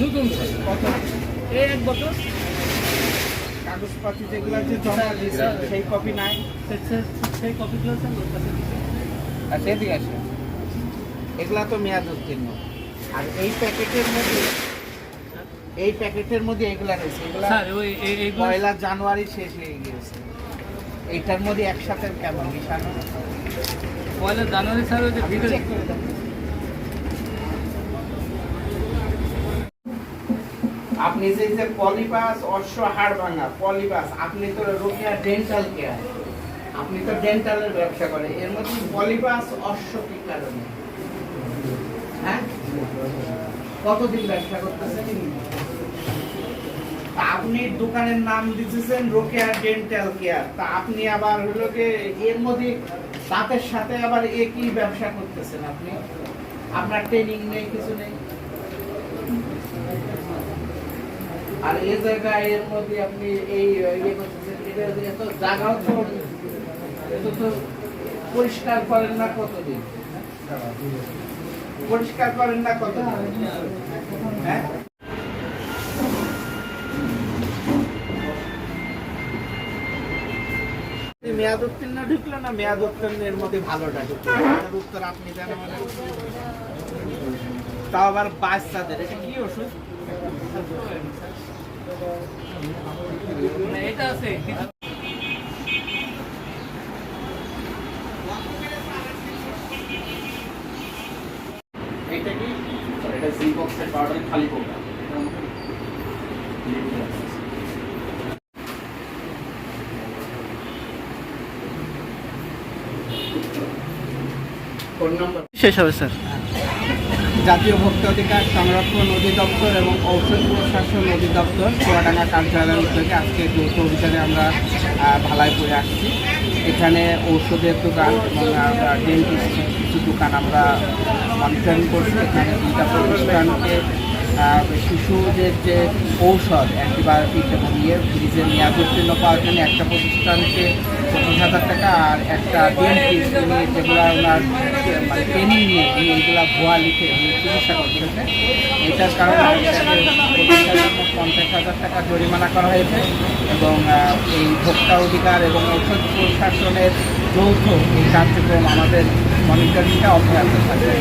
নতুন কত এই এক বছর কাগজপাতি যেগুলো যে জমা সেই কপি নাই। সেই কপিগুলো আর সেদিকে আসে এগুলা তো মেয়াদ উত্তীর্ণ। আর এই প্যাকেটের মধ্যে এই প্যাকেটের মধ্যে এগুলা রয়েছে। এগুলা পয়লা জানুয়ারি শেষ হয়ে গিয়েছে। এইটার মধ্যে একসাথে কেমন? মিশানো? পয়লা জানুয়ারি স্যার ওই যে ভিতরে- আপনি যে যে পলিপাস অশ্ব, হাড় ভাঙা পলিপাস আপনি তো রোকেয়া ডেন্টাল কেয়ার আপনি তো ডেন্টালের ব্যবসা করেন। এর মধ্যে পলিপাস অশ্ব কি কারণে? হ্যাঁ? কতদিন ব্যবসা করতেছেন? আপনি দোকানের নাম দিতেছেন রোকেয়া ডেন্টাল কেয়ার তা আপনি আবার হলো কি এর মধ্যে তাদের সাথে আবার একই ব্যবসা করতেছেন আপনি? আপনার ট্রেনিং নেই, কিছু নেই? আর এই জায়গায় এর মধ্যে আপনি এই ইয়ে করতেছেন, এটা এত জায়গাও তো এত তো পরিষ্কার করেন না কতদিন? পরিষ্কার করেন না কতদিন? হ্যাঁ? মেয়াদ উত্তীর্ণ ঢুকলো না? মেয়াদ উত্তীর্ণের মধ্যে ভালোটা ঢুকলো। উত্তর আপনি জানেন মানে। তাও আবার বাচ্চাদের, এটা কি ওষুধ? এটা কি শেষ হবে স্যার। জাতীয় ভোক্তা অধিকার সংরক্ষণ অধিদপ্তর এবং ঔষধ প্রশাসন অধিদপ্তর চুয়াডাঙ্গা কার্যালয়ের উদ্যোগে আজকে যৌথ অভিযানে আমরা ভালাইপুরে আসছি। এখানে ঔষধের দোকান এবং ডেন্টিস্ট কিছু দোকান আমরা মনিটরিং করছি। এখানে দুইটা প্রতিষ্ঠানকে শিশুদের যে ঔষধ অ্যান্টিবায়োটিক এবং ইয়ে ফ্রিজে মেয়াদ উত্তীর্ণ পাওয়ার জন্য একটা প্রতিষ্ঠানকে পঁচিশ হাজার টাকা আর একটা ডেন্টিস্ট যেগুলো ওনার মানে ট্রেনিং নিয়ে উনি এইগুলা ভুয়া লিখে চিকিৎসা করতেছে এটার কারণে পঞ্চাশ হাজার টাকা জরিমানা করা হয়েছে এবং এই ভোক্তা অধিকার এবং ঔষধ প্রশাসনের যৌথ এই কার্যক্রম আমাদের মনিটরিংটা অব্যাহত থাকবে।